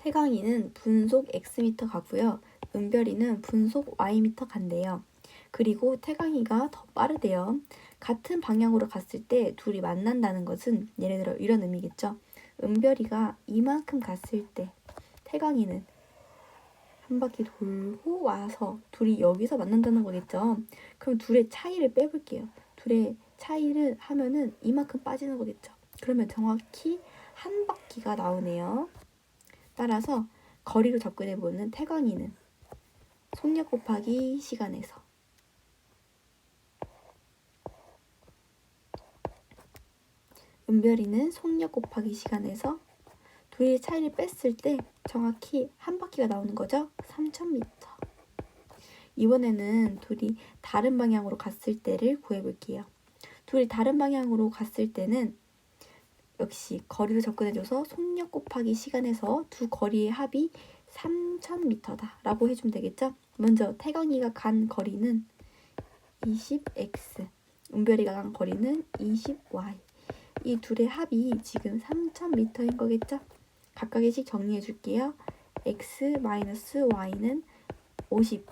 태광이는 분속 x미터 가고요. 은별이는 분속 y미터 간대요. 그리고 태광이가 더 빠르대요. 같은 방향으로 갔을 때 둘이 만난다는 것은 예를 들어 이런 의미겠죠. 은별이가 이만큼 갔을 때 태광이는 한 바퀴 돌고 와서 둘이 여기서 만난다는 거겠죠. 그럼 둘의 차이를 빼볼게요. 둘의 차이를 하면은 이만큼 빠지는 거겠죠. 그러면 정확히 한 바퀴가 나오네요. 따라서 거리로 접근해 보는 태광이는 속력 곱하기 시간에서 은별이는 속력 곱하기 시간에서 둘의 차이를 뺐을 때 정확히 한 바퀴가 나오는 거죠. 3000m. 이번에는 둘이 다른 방향으로 갔을 때를 구해볼게요. 둘이 다른 방향으로 갔을 때는 역시 거리로 접근해줘서 속력 곱하기 시간에서 두 거리의 합이 3000m다 라고 해주면 되겠죠? 먼저 태광이가 간 거리는 20x, 은별이가 간 거리는 20y. 이 둘의 합이 지금 3000m인 거겠죠? 각각의식 정리해 줄게요. x 마이너스 y는 50,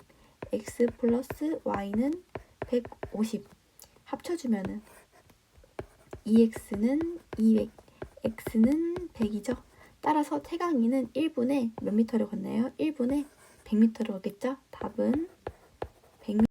x 플러스 y는 150. 합쳐주면은 2x는 200, x는 100이죠. 따라서 태강이는 1분에 몇 미터를 걷나요? 1분에 100미터를 걷겠죠? 답은